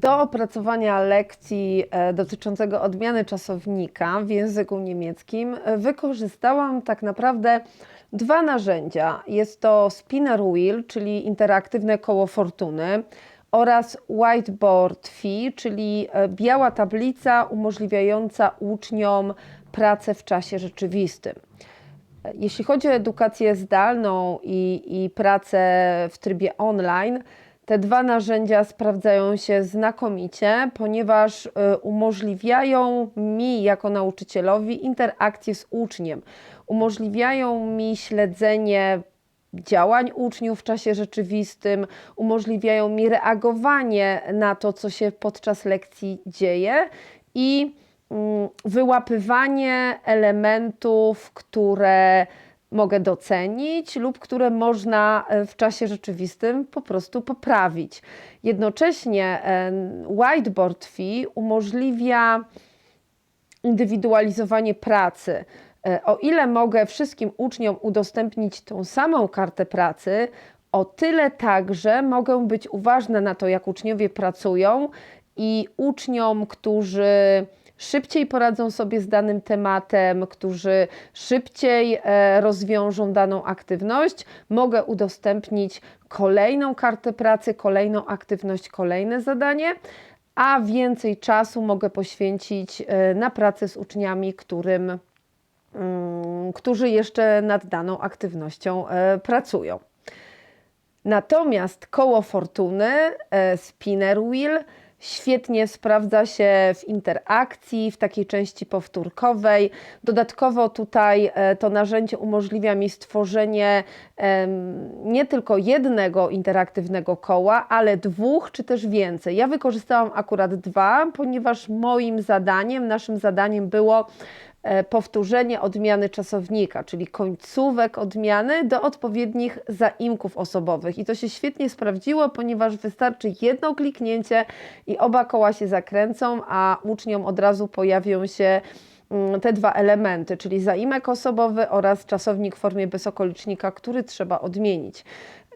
do opracowania lekcji e, dotyczącego odmiany czasownika w języku niemieckim e, wykorzystałam tak naprawdę dwa narzędzia. Jest to spinner wheel, czyli interaktywne koło fortuny oraz whiteboard fee, czyli e, biała tablica umożliwiająca uczniom pracę w czasie rzeczywistym. Jeśli chodzi o edukację zdalną i, i pracę w trybie online, te dwa narzędzia sprawdzają się znakomicie, ponieważ y, umożliwiają mi jako nauczycielowi interakcję z uczniem, umożliwiają mi śledzenie działań uczniów w czasie rzeczywistym, umożliwiają mi reagowanie na to, co się podczas lekcji dzieje i mm, wyłapywanie elementów, które mogę docenić lub które można e, w czasie rzeczywistym po prostu poprawić. Jednocześnie e, whiteboard fee umożliwia indywidualizowanie pracy. E, o ile mogę wszystkim uczniom udostępnić tą samą kartę pracy, o tyle także mogę być uważna na to, jak uczniowie pracują i uczniom, którzy szybciej poradzą sobie z danym tematem, którzy szybciej e, rozwiążą daną aktywność, mogę udostępnić kolejną kartę pracy, kolejną aktywność, kolejne zadanie, a więcej czasu mogę poświęcić e, na pracę z uczniami, którym, mm, którzy jeszcze nad daną aktywnością e, pracują. Natomiast koło fortuny, spinner wheel, Świetnie sprawdza się w interakcji, w takiej części powtórkowej. Dodatkowo tutaj e, to narzędzie umożliwia mi stworzenie nie tylko jednego interaktywnego koła, ale dwóch czy też więcej. Ja wykorzystałam akurat dwa, ponieważ moim zadaniem, naszym zadaniem było powtórzenie odmiany czasownika, czyli końcówek odmiany do odpowiednich zaimków osobowych. I to się świetnie sprawdziło, ponieważ wystarczy jedno kliknięcie i oba koła się zakręcą, a uczniom od razu pojawią się mm, te dwa elementy, czyli zaimek osobowy oraz czasownik w formie bezokolicznika, który trzeba odmienić.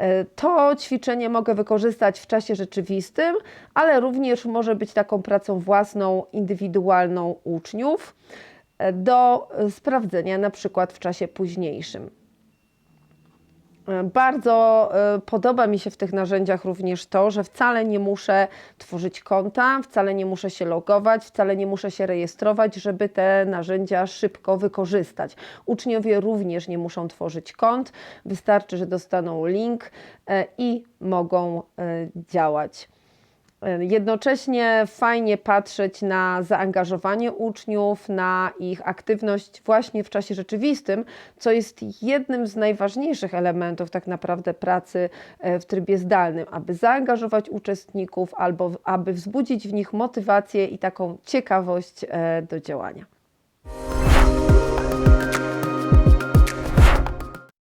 E, to ćwiczenie mogę wykorzystać w czasie rzeczywistym, ale również może być taką pracą własną, indywidualną uczniów do sprawdzenia na przykład w czasie późniejszym. Bardzo e, podoba mi się w tych narzędziach również to, że wcale nie muszę tworzyć konta, wcale nie muszę się logować, wcale nie muszę się rejestrować, żeby te narzędzia szybko wykorzystać. Uczniowie również nie muszą tworzyć kont, wystarczy, że dostaną link e, i mogą e, działać. Jednocześnie fajnie patrzeć na zaangażowanie uczniów, na ich aktywność właśnie w czasie rzeczywistym, co jest jednym z najważniejszych elementów tak naprawdę pracy e, w trybie zdalnym, aby zaangażować uczestników albo aby wzbudzić w nich motywację i taką ciekawość e, do działania.